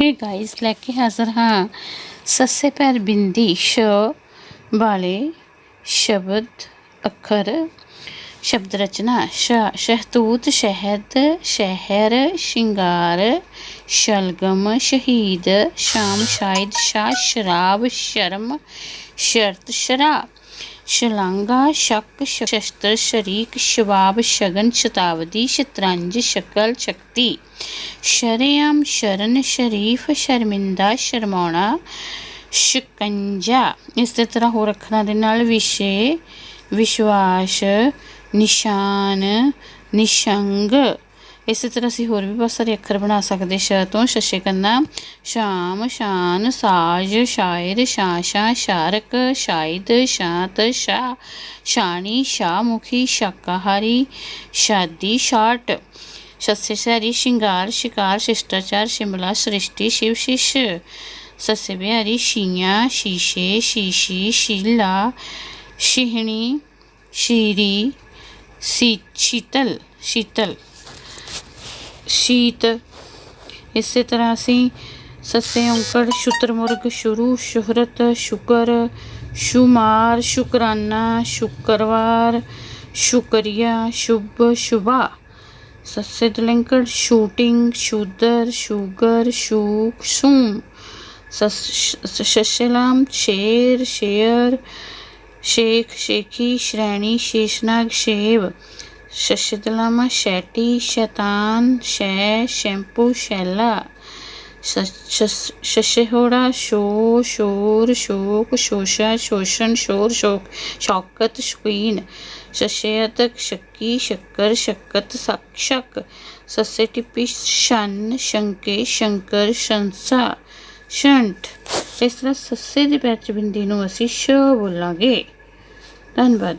Hey guys ਲੈ ਕੇ ਹਾਜ਼ਰ ਹਾਂ। ਸੱਸੇ ਪੈਰ ਬਿੰਦੀ ਸ਼ ਵਾਲੇ ਸ਼ਬਦ ਅੱਖਰ, ਸ਼ਬਦ ਰਚਨਾ, ਸ਼, ਸ਼ਹਤੂਤ, ਸ਼ਹਿਦ, ਸ਼ਹਿਰ, ਸ਼ਿੰਗਾਰ, ਸ਼ਲਗਮ, ਸ਼ਹੀਦ, ਸ਼ਾਮ, ਸ਼ਾਇਦ ਸ਼ਾ ਸ਼ਰਾਬ, ਸ਼ਰਮ, ਸ਼ਰਤ, ਸ਼ਰਾਬ। ਸ਼ਲਾਂਘਾ, ਸ਼ੱਕ, ਸ਼ਸਤਰ, ਸ਼ਰੀਕ, ਸ਼ਬਾਬ, ਸ਼ਗਨ, ਸ਼ਤਾਬਦੀ, ਸ਼ਤਰੰਜ, ਸ਼ਕਲ, ਸ਼ਕਤੀ। ਸ਼ਰੇਆਮ, ਸ਼ਰਨ, ਸ਼ਰੀਫ, ਸ਼ਰਮਿੰਦਾ, ਸ਼ਰਮਾਉਣਾ, ਸ਼ਿਕੰਜਾ। ਇਸ ਦੇ ਤਰ੍ਹਾਂ ਹੋਰ ਅੱਖਰਾਂ ਦੇ ਨਾਲ ਵਿਸ਼ੇ, ਵਿਸ਼ਵਾਸ, ਨਿਸ਼ਾਨ, ਨਿਸ਼ੰਗ। ਇਸੇ ਤਰ੍ਹਾਂ ਅਸੀਂ ਹੋਰ ਵੀ ਬਹੁਤ ਸਾਰੇ ਅੱਖਰ ਬਣਾ ਸਕਦੇ ਸ਼ ਤੋਂ, ਸ਼ਸ਼ੇ ਕੰਨਾ, ਸ਼ਾਮ, ਸ਼ਾਨ, ਸਾਜ, ਸ਼ਾਇਰ ਸ਼ਾਸ਼ਾ ਸ਼ਾਰਕ, ਸ਼ਾਇਦ, ਸ਼ਾਂਤ, ਸ਼ਾ, ਸ਼ਾਣੀ ਸ਼ਾਮੁਖੀ ਸ਼ਾਕਾਹਾਰੀ, ਸ਼ਾਦੀ, ਸ਼ਾਟ ਸੱਸੇ ਸਹਿਰੀ ਸ਼ਿੰਗਾਰ, ਸ਼ਿਕਾਰ, ਸ਼ਿਸ਼ਟਾਚਾਰ, ਸ਼ਿਮਲਾ, ਸ੍ਰਿਸ਼ਟੀ, ਸ਼ਿਵ, ਸ਼ਿਸ਼ ਸੱਸੇ ਬਿਹਾਰੀ ਸ਼ੀਆਂ, ਸ਼ੀਸ਼ੇ, ਸ਼ੀਸ਼ੀ, ਸ਼ੀਲਾ, ਸ਼ਿਹਣੀ, ਸ਼ੀਰੀ ਸ਼ੀਤਲ ਸ਼ੀਤਲ। ਸ਼ੀਤ ਇਸੇ ਤਰ੍ਹਾਂ ਅਸੀਂ ਸੱਸੇ ਔਂਕੜ ਸ਼ੁਤਰਮੁਰਗ ਸ਼ੁਰੂ ਸ਼ੁਹਰਤ ਸ਼ੁਕਰ ਸ਼ੁਮਾਰ ਸ਼ੁਕਰਾਨਾ ਸ਼ੁੱਕਰਵਾਰ ਸ਼ੁਕਰੀਆ ਸ਼ੁਭ ਸ਼ੁਭਾ ਸੱਸੇ ਦਲੰਕੜ ਸ਼ੂਟਿੰਗ ਸ਼ੂਦਰ ਸ਼ੂਗਰ ਸ਼ੂਕ ਸ਼ੂਮ ਸ਼ਸ਼ਲਾਮ ਸ਼ੇਰ ਸ਼ੇਰ ਸ਼ੇਖ ਸ਼ੇਖੀ ਸ਼੍ਰੇਣੀ ਸ਼ੇਸ਼ਨਾਗ ਸ਼ੇਵ ਸ਼ਸ਼ਦਲਾਮਾ ਸ਼ੈਟੀ, ਸ਼ੈਤਾਨ, ਸ਼ੈ, ਸ਼ੈਂਪੂ, ਸ਼ੈਲਾ ਸ਼ਸ਼ਹੋੜਾ ਸ਼ੋ ਸ਼ੋਰ, ਸ਼ੋਕ, ਸ਼ੋਸ਼ਾ, ਸ਼ੋਸ਼ਣ, ਸ਼ੋਰ, ਸ਼ੋਕ, ਸ਼ੌਕਤ, ਸ਼ਕੀਨ, ਸ਼ਸ਼ੇਅਤਕ, ਸ਼ੱਕੀ, ਸ਼ੱਕਰ, ਸ਼ੱਕਤ, ਸ਼ਕ ਸੱਸੇ ਟਿੱਪੀ ਸ਼ਨ, ਸ਼ੰਕੇ, ਸ਼ੰਕਰ, ਸ਼ੰਸਾ ਸ਼ੰਟ ਇਸ ਤਰ੍ਹਾਂ ਸੱਸੇ ਦੀ ਪੈਚ ਬਿੰਦੀ ਨੂੰ ਅਸੀਂ ਸ਼ ਬੋਲਾਂਗੇ। ਧੰਨਵਾਦ।